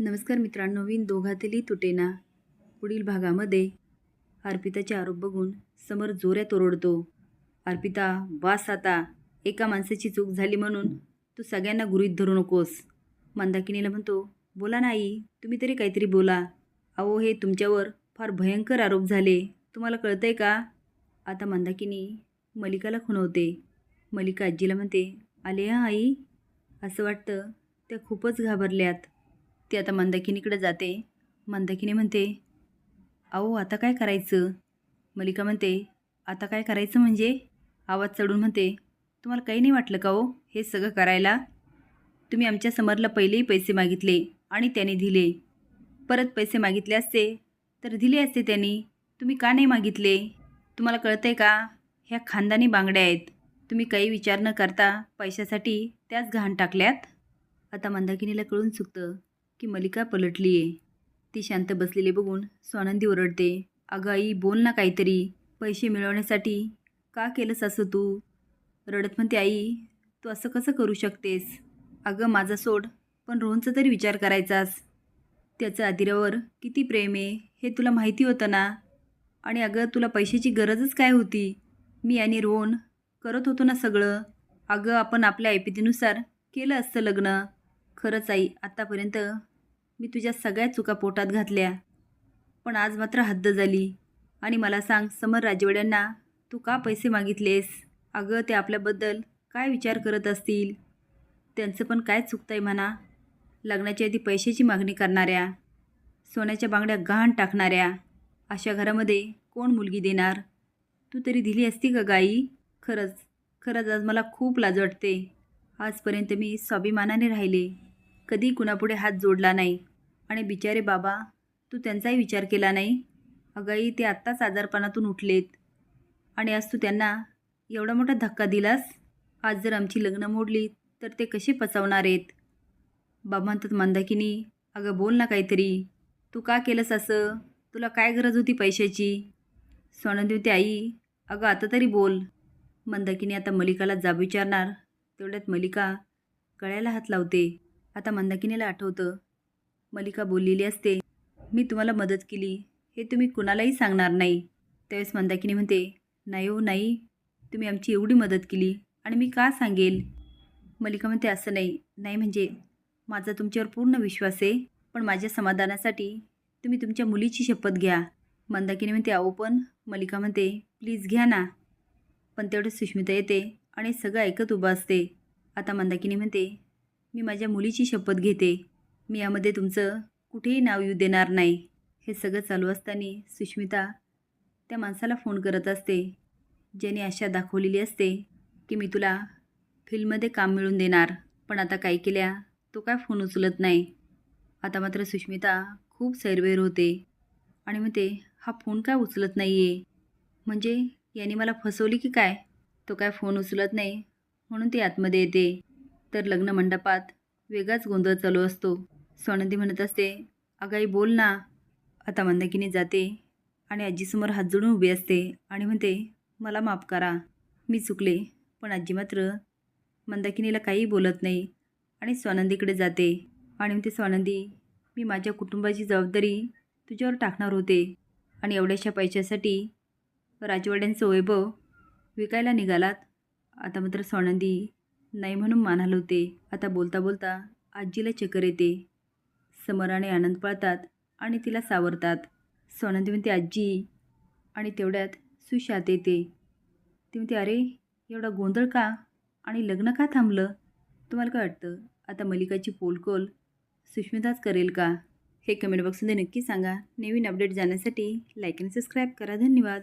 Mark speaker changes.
Speaker 1: नमस्कार मित्रांनो नवीन दोघातली तुटेना पुढील भागामध्ये अर्पिताचे आरोप बघून समर जोऱ्यात ओरडतो अर्पिता वास आता एका माणसाची चूक झाली म्हणून तू सगळ्यांना गुरीत धरू नकोस. मंदाकिनीला म्हणतो बोला नाही तुम्ही तरी काहीतरी बोला. अहो हे तुमच्यावर फार भयंकर आरोप झाले. तुम्हाला कळतंय का? आता मंदाकिनी मलिकाला खुणवते. मलिका आजीला म्हणते आले हां आई. असं वाटतं त्या खूपच घाबरल्यात. ती आता मंदाकिनीकडे जाते. मंदाकिनी म्हणते अहो आता काय करायचं? मलिका म्हणते आता काय करायचं म्हणजे? आवाज चढून म्हणते तुम्हाला काही नाही वाटलं का हो हे सगळं करायला? तुम्ही आमच्या समरला पहिलेही पैसे मागितले आणि त्याने दिले. परत पैसे मागितले असते तर दिले असते त्यांनी. तुम्ही का नाही मागितले? तुम्हाला कळतं आहे का? ह्या खानदानी बांगड्या आहेत. तुम्ही काही विचार न करता पैशासाठी त्याच घाण टाकल्यात? आता मंदाकिनीला कळून चुकतं की मलिका पलटली आहे ती शांत बसलेली बघून स्वानंदी ओरडते अगं आई बोल ना काहीतरी. पैसे मिळवण्यासाठी का केलंस असं तू? रडत म्हणते आई तू असं कसं करू शकतेस? अगं माझा सोड पण रोहनचा तरी विचार करायचास. त्याचं आदिरावर किती प्रेम आहे हे तुला माहिती होतं ना? आणि अगं तुला पैशाची गरजच काय होती? मी आणि रोहन करत होतो ना सगळं. अगं आपण आपल्या ऐपतीनुसार केलं असतं लग्न. खरंच आई आत्तापर्यंत मी तुझ्या सगळ्या चुका पोटात घातल्या. पण आज मात्र हद्द झाली. आणि मला सांग समर राजवाड्यांना तू का पैसे मागितलेस? अगं ते आपल्याबद्दल काय विचार करत असतील? त्यांचं पण काय चुकतं आहे म्हणा? लग्नाच्या आधी पैशाची मागणी करणाऱ्या सोन्याच्या बांगड्या गहाण टाकणाऱ्या अशा घरामध्ये कोण मुलगी देणार? तू तरी दिली असती का गाई? खरंच खरंच आज मला खूप लाज वाटते. आजपर्यंत मी स्वाभिमानाने राहिले. कधी कुणापुढे हात जोडला नाही. आणि बिचारे बाबा तू त्यांचाही विचार केला नाही? अगाई ते आत्ताच आजारपणातून उठलेत. आणि आज तू त्यांना एवढा मोठा धक्का दिलास? आज जर आमची लग्न मोडली तर ते कसे पचवणार आहेत? बाबा म्हणतात मंदाकिनी अगं बोल ना काहीतरी. तू का केलंस असं? तुला काय गरज होती पैशाची? सोनंदी होती आई अगं आता तरी बोल. मंदाकिनी आता मलिकाला जाब विचारणार. तेवढ्यात मलिका गळ्याला हात लावते. आता मंदाकिनीला आठवतं मलिका बोललेली असते मी तुम्हाला मदत केली. हे तुम्ही कुणालाही सांगणार नाही. त्यावेळेस मंदाकिनी म्हणते नाही हो नाही. तुम्ही आमची एवढी मदत केली आणि मी का सांगेल? मलिका म्हणते असं नाही. नाही म्हणजे माझा तुमच्यावर पूर्ण विश्वास आहे पण माझ्या समाधानासाठी तुम्ही तुमच्या मुलीची शपथ घ्या. मंदाकिनी म्हणते अहो पण. मलिका म्हणते प्लीज घ्या ना. पण तेवढं सुष्मिता येते आणि सगळं ऐकत उभं असते. आता मंदाकिनी म्हणते मी माझ्या मुलीची शपथ घेते. मी यामध्ये तुमचं कुठेही नाव येऊ देणार नाही. हे सगळं चालू असताना सुष्मिता त्या माणसाला फोन करत असते. ज्याने आशा दाखवलेली असते की मी तुला फिल्ममध्ये काम मिळून देणार. पण आता काय केल्या? तो काय फोन उचलत नाही. आता मात्र सुष्मिता खूप सैरवैर होते. आणि मग ते हा फोन काय उचलत नाही आहे म्हणजे याने मला फसवली की काय? तो काय फोन उचलत नाही म्हणून ती आतमध्ये येते. तर लग्न मंडपात वेगळाच गोंधळ चालू असतो. सोनंदी म्हणत असते अगाई बोल ना आता मंदाकिनी जाते आणि आजीसमोर हात जोडून उभी असते आणि म्हणते मला माफ करा मी चुकले पण आजी मात्र मंदाकिनीला काहीही बोलत नाही आणि स्वानंदीकडे जाते आणि म्हणते स्वानंदी मी माझ्या कुटुंबाची जबाबदारी तुझ्यावर टाकणार होते आणि एवढ्याशा पैशासाठी राजवाड्यांचं वैभव विकायला निघालात. आता मात्र स्वानंदी नाही म्हणून मान हलवते आता बोलता बोलता आजीला चक्कर येते समराने आनंद पाळतात आणि तिला सावरतात. सोनंदी म्हणते आजी आणि तेवढ्यात सुशात येते. ती म्हणते अरे एवढा गोंधळ का? आणि लग्न का थांबलं? तुम्हाला काय वाटतं? आता मलिकाची पोलकोल सुष्मिताच करेल का? हे कमेंट बॉक्समध्ये नक्की सांगा. नवीन अपडेट जाण्यासाठी लाईक आणि सबस्क्राईब करा. धन्यवाद.